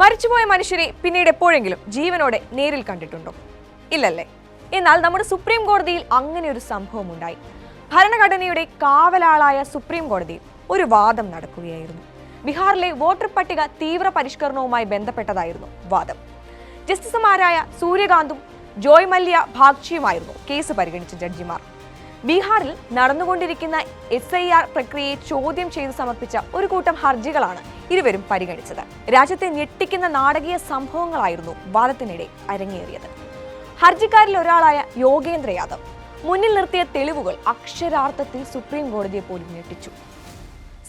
മരിച്ചുപോയ മനുഷ്യരെ പിന്നീട് എപ്പോഴെങ്കിലും ജീവനോടെ നേരിൽ കണ്ടിട്ടുണ്ടോ? ഇല്ലല്ലേ. എന്നാൽ നമ്മുടെ സുപ്രീം കോടതിയിൽ അങ്ങനെ ഒരു സംഭവം ഉണ്ടായി ഭരണഘടനയുടെ കാവലാളായ സുപ്രീം കോടതിയിൽ ഒരു വാദം നടക്കുകയായിരുന്നു. ബീഹാറിലെ വോട്ടർ പട്ടിക തീവ്ര പരിഷ്കരണവുമായി ബന്ധപ്പെട്ടതായിരുന്നു വാദം. ജസ്റ്റിസുമാരായ സൂര്യകാന്തും ജോയ് മല്യ ഭാഗ്ചിയുമായിരുന്നു കേസ് പരിഗണിച്ച ജഡ്ജിമാർ. ബീഹാറിൽ നടന്നുകൊണ്ടിരിക്കുന്ന എസ് ഐ ആർ പ്രക്രിയയെ ചോദ്യം ചെയ്ത് സമർപ്പിച്ച ഒരു കൂട്ടം ഹർജികളാണ് ഇരുവരും പരിഗണിച്ചത്. രാജ്യത്തെ ഞെട്ടിക്കുന്ന നാടകീയ സംഭവങ്ങളായിരുന്നു വാദത്തിനിടെ അരങ്ങേറിയത്. ഹർജിക്കാരിൽ ഒരാളായ യോഗേന്ദ്ര യാദവ് മുന്നിൽ നിർത്തിയ തെളിവുകൾ അക്ഷരാർത്ഥത്തിൽ സുപ്രീം കോടതിയെ പോലും ഞെട്ടിച്ചു.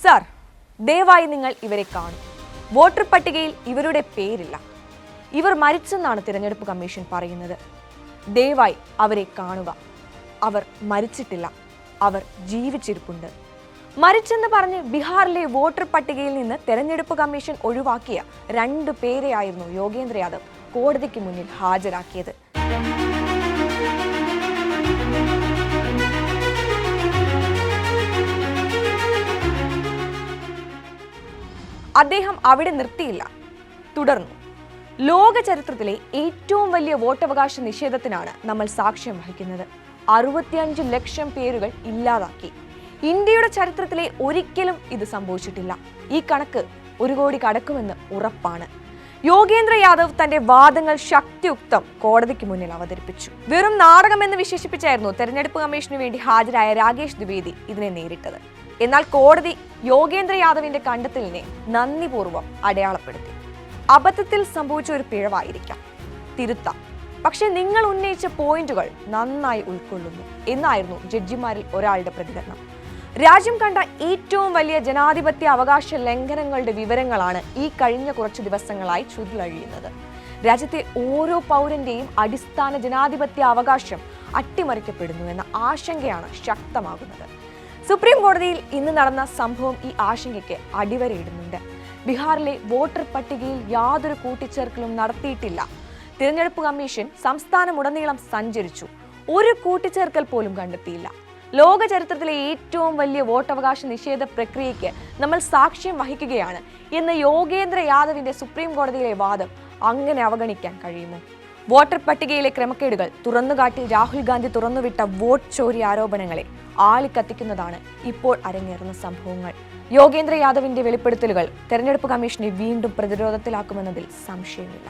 സർ ദയവായി നിങ്ങൾ ഇവരെ കാണും. വോട്ടർ പട്ടികയിൽ ഇവരുടെ പേരില്ല. ഇവർ മരിച്ചെന്നാണ് തിരഞ്ഞെടുപ്പ് കമ്മീഷൻ പറയുന്നത്. ദയവായി അവരെ കാണുക. അവർ മരിച്ചിട്ടില്ല. അവർ ജീവിച്ചിരിപ്പുണ്ട്. മരിച്ചെന്ന് പറഞ്ഞ് ബീഹാറിലെ വോട്ടർ പട്ടികയിൽ നിന്ന് തെരഞ്ഞെടുപ്പ് കമ്മീഷൻ ഒഴിവാക്കിയ രണ്ടു പേരെയായിരുന്നു യോഗേന്ദ്ര യാദവ് കോടതിക്ക് മുന്നിൽ ഹാജരാക്കിയത്. അദ്ദേഹം അവിടെ നിർത്തിയില്ല. തുടർന്നു. ലോക ചരിത്രത്തിലെ ഏറ്റവും വലിയ വോട്ടവകാശ നിഷേധത്തിനാണ് നമ്മൾ സാക്ഷ്യം വഹിക്കുന്നത്. അറുപത്തിയഞ്ച് ലക്ഷം പേരുകൾ ഇല്ലാതാക്കി. ഇന്ത്യയുടെ ചരിത്രത്തിലെ ഒരിക്കലും ഇത് സംഭവിച്ചിട്ടില്ല. ഈ കണക്ക് ഒരു കോടി കടക്കുമെന്ന് ഉറപ്പാണ്. യോഗേന്ദ്ര യാദവ് തന്റെ വാദങ്ങൾ ശക്തിയുക്തം കോടതിക്ക് മുന്നിൽ അവതരിപ്പിച്ചു. വെറും നാടകമെന്ന് വിശേഷിപ്പിച്ചായിരുന്നു തെരഞ്ഞെടുപ്പ് കമ്മീഷന് വേണ്ടി ഹാജരായ രാകേഷ് ദ്വിവേദി ഇതിനെ നേരിട്ടത്. എന്നാൽ കോടതി യോഗേന്ദ്ര യാദവിന്റെ കണ്ടെത്തലിനെ നന്ദിപൂർവം അടയാളപ്പെടുത്തി. അബദ്ധത്തിൽ സംഭവിച്ച ഒരു പിഴവായിരിക്കാം. തിരുത്താം. പക്ഷെ നിങ്ങൾ ഉന്നയിച്ച പോയിന്റുകൾ നന്നായി ഉൾക്കൊള്ളുന്നു എന്നായിരുന്നു ജഡ്ജിമാരിൽ ഒരാളുടെ പ്രതികരണം. രാജ്യം കണ്ട ഏറ്റവും വലിയ ജനാധിപത്യ അവകാശ ലംഘനങ്ങളുടെ വിവരങ്ങളാണ് ഈ കഴിഞ്ഞ കുറച്ച് ദിവസങ്ങളായി ചുരുളഴിയുന്നത്. രാജ്യത്തെ ഓരോ പൗരന്റെയും അടിസ്ഥാന ജനാധിപത്യ അവകാശം അട്ടിമറിക്കപ്പെടുന്നു എന്ന ആശങ്കയാണ് ശക്തമാകുന്നത്. സുപ്രീം കോടതിയിൽ ഇന്ന് നടന്ന സംഭവം ഈ ആശങ്കയ്ക്ക് അടിവരയിടുന്നുണ്ട്. ബീഹാറിലെ വോട്ടർ പട്ടികയിൽ യാതൊരു കൂട്ടിച്ചേർക്കലും നടത്തിയിട്ടില്ല. തിരഞ്ഞെടുപ്പ് കമ്മീഷൻ സംസ്ഥാനമുടനീളം സഞ്ചരിച്ചു. ഒരു കൂട്ടിച്ചേർക്കൽ പോലും കണ്ടെത്തിയില്ല. ലോക ചരിത്രത്തിലെ ഏറ്റവും വലിയ വോട്ടവകാശ നിഷേധ പ്രക്രിയയ്ക്ക് നമ്മൾ സാക്ഷ്യം വഹിക്കുകയാണ് എന്ന യോഗേന്ദ്ര യാദവിന്റെ സുപ്രീം കോടതിയിലെ വാദം അങ്ങനെ അവഗണിക്കാൻ കഴിയുമോ? വോട്ടർ പട്ടികയിലെ ക്രമക്കേടുകൾ തുറന്നുകാട്ടി രാഹുൽ ഗാന്ധി തുറന്നുവിട്ട വോട്ട് ചോരി ആരോപണങ്ങളെ ആളിക്കത്തിക്കുന്നതാണ് ഇപ്പോൾ അരങ്ങേറുന്ന സംഭവങ്ങൾ. യോഗേന്ദ്ര യാദവിന്റെ വെളിപ്പെടുത്തലുകൾ തെരഞ്ഞെടുപ്പ് കമ്മീഷനെ വീണ്ടും പ്രതിരോധത്തിലാക്കുമെന്നതിൽ സംശയമില്ല.